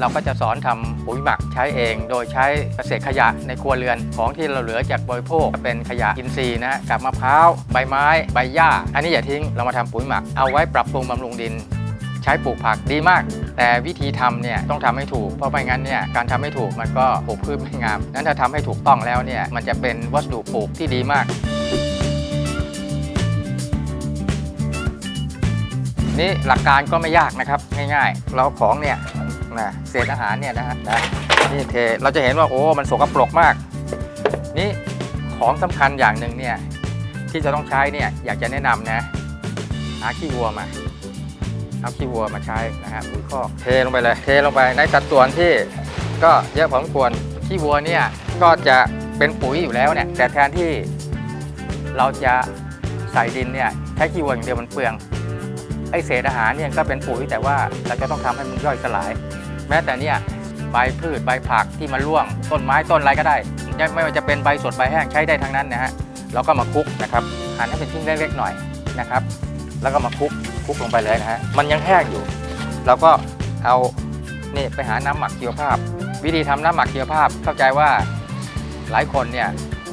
เราก็จะสอนทำปุ๋ยหมักใช้เอง โดยใช้เกษตรขยะในครัวเรือนของที่เราเหลือจากบริโภคเป็นขยะอินทรีย์นะกับมะพร้าวใบไม้ ใบหญ้า อันนี้อย่าทิ้งเรามาทำปุ๋ยหมักเอาไว้ปรับปรุงบำรุงดิน ใช้ปลูกผักดีมาก แต่วิธีทำเนี่ยต้องทำให้ถูกเพราะไม่งั้นเนี่ยการทำให้ถูกมันก็ปลูกพืชไม่งามนั้นถ้าทำให้ถูกต้องแล้วเนี่ยมันจะเป็นวัสดุปลูกที่ดีมากนี่หลักการก็ไม่ยากนะครับง่ายๆ เราของเนี่ย นะเศษอาหารเนี่ยนะฮะนะนี่เทเราจะเห็นว่าโอ้มันสกปรกมาก นี่ของสำคัญอย่างหนึ่งเนี่ยที่จะต้องใช้เนี่ยอยากจะแนะนำนะหาขี้วัวมาเอาขี้วัวมาใช้นะฮะปุ๋ยคอกเทลงไปเลย เทลงไปในสัดส่วนที่ก็เยอะพอสมควรขี้วัวเนี่ยก็จะเป็นปุ๋ยอยู่แล้วเนี่ยแต่แทนที่เราจะใส่ดินเนี่ยใช้ขี้วัวอย่างเดียวมันเปลือง ไอเศษอาหารเนี่ยก็เป็นปุ๋ยแต่ว่าเราจะต้องทำให้มันย่อยสลาย แม้แต่เนี่ยใบพืชใบผักที่มันร่วง ต้นไม้ต้นอะไรก็ได้ ไม่ว่าจะเป็นใบสดใบแห้งใช้ได้ทั้งนั้นนะฮะเราก็มาคลุกนะครับหั่นให้เป็นชิ้นเล็กๆหน่อยนะครับ แล้วก็มาคลุกคลุกลงไปเลยนะฮะมันยังแห้งอยู่ เราก็เอานี่ไปหาน้ำหมักชีวภาพ วิธีทำน้ำหมักชีวภาพเข้าใจว่าหลายคนเนี่ย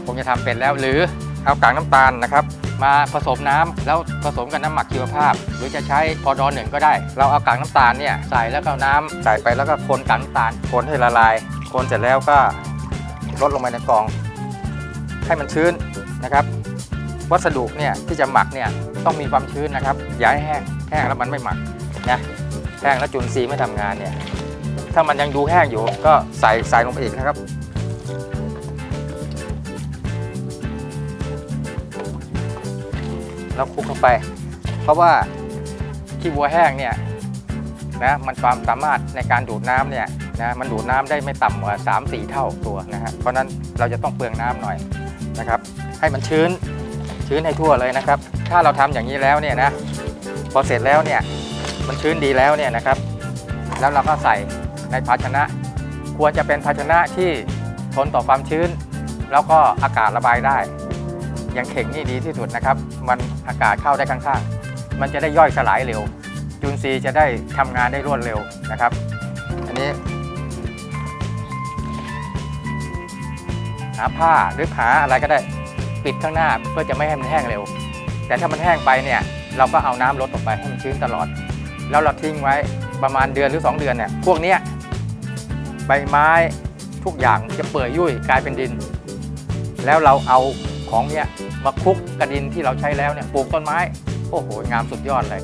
คงจะทำเป็นแล้วหรือเอากากน้ำตาลนะครับ มาผสมน้ำแล้วผสมกับน้ำหมักชีวภาพ หรือจะใช้พอดอนหนึ่งก็ได้ เราเอากากน้ำตาลเนี่ยใส่แล้วก็น้ำใส่ไปแล้วก็คนกากน้ำตาลคนให้ละลาย คนเสร็จแล้วก็ลดลงไปในกล่อง ให้มันชื้นนะครับ วัสดุเนี่ยที่จะหมักเนี่ยต้องมีความชื้นนะครับอย่าให้แห้งแห้งแล้วมันไม่หมักนะแห้งแล้วจุลินทรีย์ไม่ทำงานเนี่ยถ้ามันยังดูแห้งอยู่ก็ใส่ใส่ลงไปอีกนะครับ แล้วคลุกเข้าไป เพราะว่าขี้วัวแห้งเนี่ยนะมันความสามารถในการดูดน้ำเนี่ยนะมันดูดน้ำได้ไม่ต่ำกว่า3-4เท่าตัวนะฮะเพราะฉะนั้นเราจะต้องเปลืองน้ำหน่อยนะครับ ให้มันชื้นชื้นให้ทั่วเลยนะครับ ถ้าเราทำอย่างนี้แล้วเนี่ยนะพอเสร็จแล้วเนี่ยมันชื้นดีแล้วเนี่ยนะครับ แล้วเราก็ใส่ในภาชนะ ควรจะเป็นภาชนะที่ทนต่อความชื้น แล้วก็อากาศระบายได้ อย่างเข่งนี่ดีที่สุดนะครับ มันอากาศเข้าได้ข้างๆ มันจะได้ย่อยสลายเร็ว จุลินทรีย์จะได้ทำงานได้รวดเร็วนะครับ อันนี้ หาผ้าหรือหาอะไรก็ได้ปิดข้างหน้าเพื่อจะไม่ให้มันแห้งเร็ว แต่ถ้ามันแห้งไปเนี่ย เราก็เอาน้ำลดลงไปให้มันชื้นตลอด แล้วเราทิ้งไว้ประมาณเดือนหรือ 2 เดือนเนี่ยพวกเนี้ยใบไม้ทุกอย่างจะเปื่อยยุ่ยกลายเป็นดิน แล้วเราเอา ของเนี่ยมาคลุกกระดินที่เราใช้แล้วเนี่ยปลูกต้นไม้ โอ้โห งามสุดยอดเลย